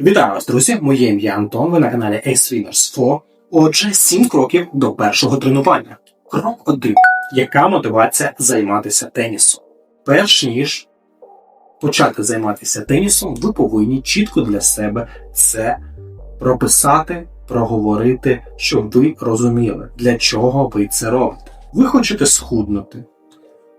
Вітаю вас, друзі! Моє ім'я Антон. Ви на каналі Swimmers 4. Отже, 7 кроків до першого тренування. Крок 1. Яка мотивація займатися тенісом? Перш ніж почати займатися тенісом, ви повинні чітко для себе це прописати, проговорити, щоб ви розуміли, для чого ви це робите. Ви хочете схуднути.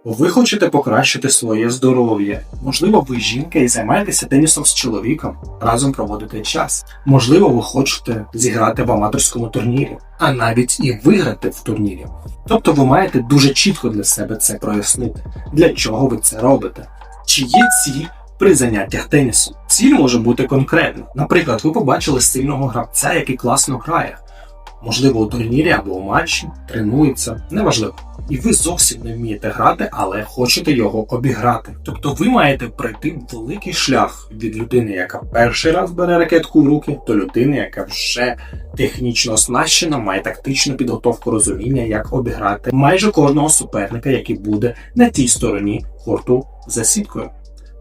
Ви хочете покращити своє здоров'я. Можливо, ви жінка і займаєтеся тенісом з чоловіком, разом проводите час. Можливо, ви хочете зіграти в аматорському турнірі, а навіть і виграти в турнірі. Тобто ви маєте дуже чітко для себе це прояснити, для чого ви це робите. Чи є ціль при заняттях тенісом? Ціль може бути конкретна. Наприклад, ви побачили сильного гравця, який класно грає. Можливо, у турнірі або у матчі, тренується, неважливо. І ви зовсім не вмієте грати, але хочете його обіграти. Тобто ви маєте пройти великий шлях від людини, яка перший раз бере ракетку в руки, до людини, яка вже технічно оснащена, має тактичну підготовку розуміння, як обіграти майже кожного суперника, який буде на тій стороні корту за сіткою.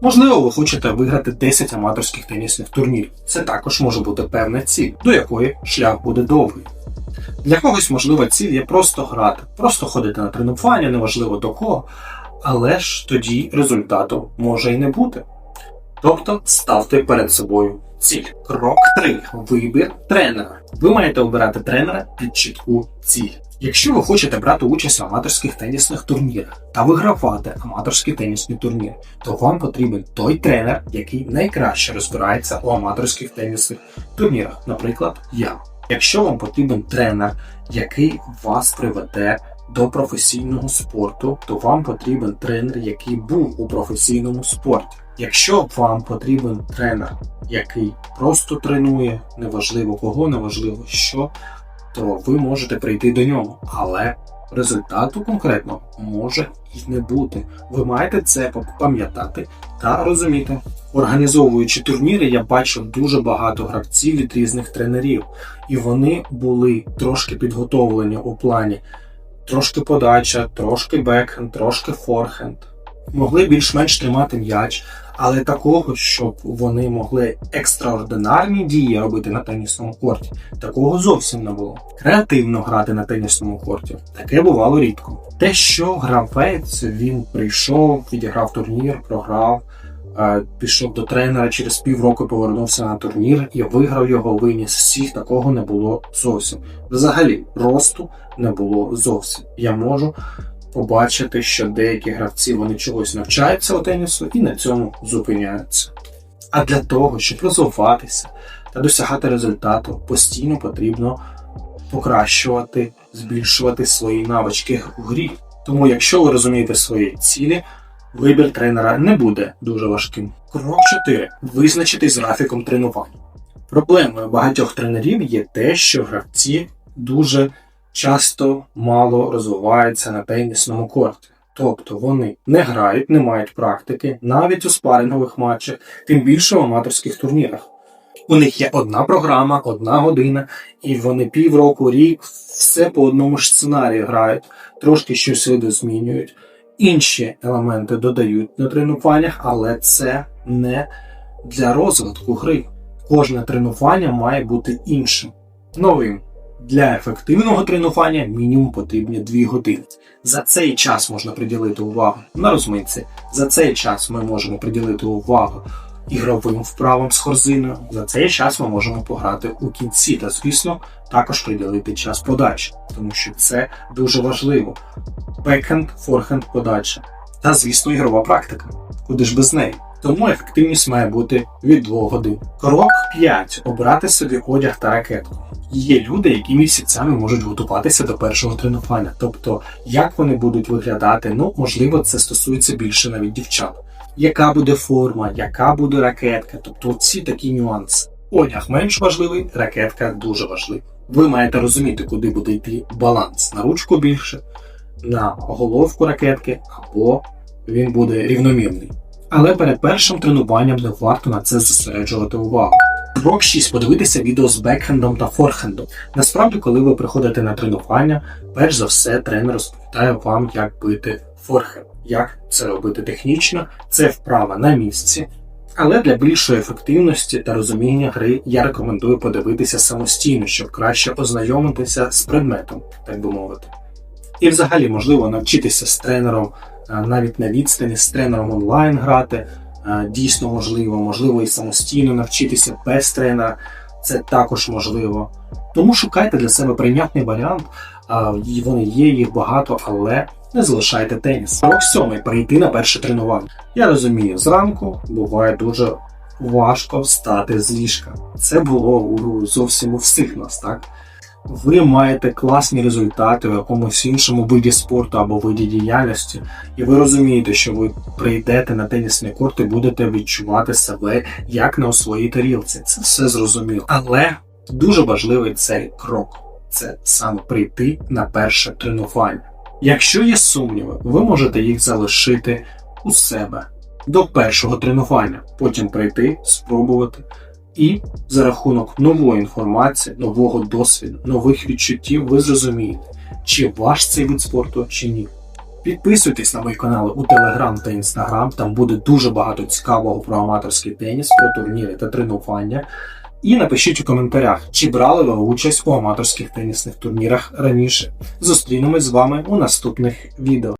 Можливо, ви хочете виграти 10 аматорських тенісних турнірів. Це також може бути певна ціль, до якої шлях буде довгий. Для когось, можливо, ціль є просто грати, просто ходити на тренування, неважливо до кого, але ж тоді результату може і не бути. Тобто ставте перед собою ціль. Крок 3. Вибір тренера. Ви маєте обирати тренера під чітку ціль. Якщо ви хочете брати участь в аматорських тенісних турнірах та вигравати аматорські тенісні турніри, то вам потрібен той тренер, який найкраще розбирається у аматорських тенісних турнірах, наприклад, я. Якщо вам потрібен тренер, який вас приведе до професійного спорту, то вам потрібен тренер, який був у професійному спорті. Якщо вам потрібен тренер, який просто тренує, неважливо кого, неважливо що, то ви можете прийти до нього. Але результату конкретно може і не бути. Ви маєте це пам'ятати та розуміти. Організовуючи турніри, я бачив дуже багато гравців від різних тренерів, і вони були трошки підготовлені у плані трошки подача, трошки бекхенд, трошки форхенд. Могли більш-менш тримати м'яч, але такого, щоб вони могли екстраординарні дії робити на тенісному корті, такого зовсім не було. Креативно грати на тенісному корті таке бувало рідко. Те, що гравець він прийшов, відіграв турнір, програв. е, Пішов до тренера через півроку повернувся на турнір і виграв його, виніс всіх. Такого не було зовсім. Взагалі, росту не було зовсім. Я можу побачити, що деякі гравці вони чогось навчаються у тенісу і на цьому зупиняються. А для того, щоб розвиватися та досягати результату, постійно потрібно покращувати, збільшувати свої навички в грі. Тому, якщо ви розумієте свої цілі, вибір тренера не буде дуже важким. Крок 4. Визначитись з графіком тренувань. Проблемою багатьох тренерів є те, що гравці дуже часто мало розвиваються на тенісному корті. Тобто вони не грають, не мають практики, навіть у спарингових матчах, тим більше в аматорських турнірах. У них є одна програма, одна година, і вони півроку, рік все по одному ж сценарію грають, трошки щось видозмінюють, інші елементи додають на тренуваннях, але це не для розвитку гри. Кожне тренування має бути іншим, новим. Для ефективного тренування мінімум потрібні 2 години. За цей час можна приділити увагу на розминці. За цей час ми можемо приділити увагу ігровим вправам з корзиною. За цей час ми можемо пограти у кінці та, звісно, також приділити час подачі, тому що це дуже важливо. Бекхенд, форхенд, подача. Та, звісно, ігрова практика. Куди ж без неї? Тому ефективність має бути від 2 годин. Крок 5. Обрати собі одяг та ракетку. Є люди, які місяцями можуть готуватися до першого тренування. Тобто, як вони будуть виглядати, ну можливо, це стосується більше навіть дівчат. Яка буде форма, яка буде ракетка, тобто ці такі нюанси. Одяг менш важливий, ракетка дуже важлива. Ви маєте розуміти, куди буде йти баланс на ручку більше, на головку ракетки, або він буде рівномірний. Але перед першим тренуванням не варто на це зосереджувати увагу. Крок 6. Подивитися відео з бекхендом та форхендом. Насправді, коли ви приходите на тренування, перш за все тренер розповідає вам, як бити форхенд, як це робити технічно. Це вправа на місці. Але для більшої ефективності та розуміння гри я рекомендую подивитися самостійно, щоб краще ознайомитися з предметом, так би мовити. І взагалі можливо навчитися з тренером е, навіть на відстані з тренером онлайн грати. Е, Дійсно можливо, можливо і самостійно навчитися без тренера. Це також можливо. Тому шукайте для себе прийнятний варіант. Вони є, їх багато, але не залишайте теніс. Крок сьомий перейти на перше тренування. Я розумію, зранку буває дуже важко встати з ліжка. Це було зовсім у всіх нас, так? Ви маєте класні результати в якомусь іншому виді спорту або виді діяльності, і ви розумієте, що ви прийдете на тенісний корт і будете відчувати себе як на у своїй тарілці. Це все зрозуміло. Але дуже важливий цей крок це саме прийти на перше тренування. Якщо є сумніви, ви можете їх залишити у себе до першого тренування, потім прийти, спробувати. І за рахунок нової інформації, нового досвіду, нових відчуттів ви зрозумієте, чи ваш цей вид спорту, чи ні. Підписуйтесь на мої канали у Telegram та Instagram, там буде дуже багато цікавого про аматорський теніс, про турніри та тренування. І напишіть у коментарях, чи брали ви участь у аматорських тенісних турнірах раніше. Зустрінемось з вами у наступних відео.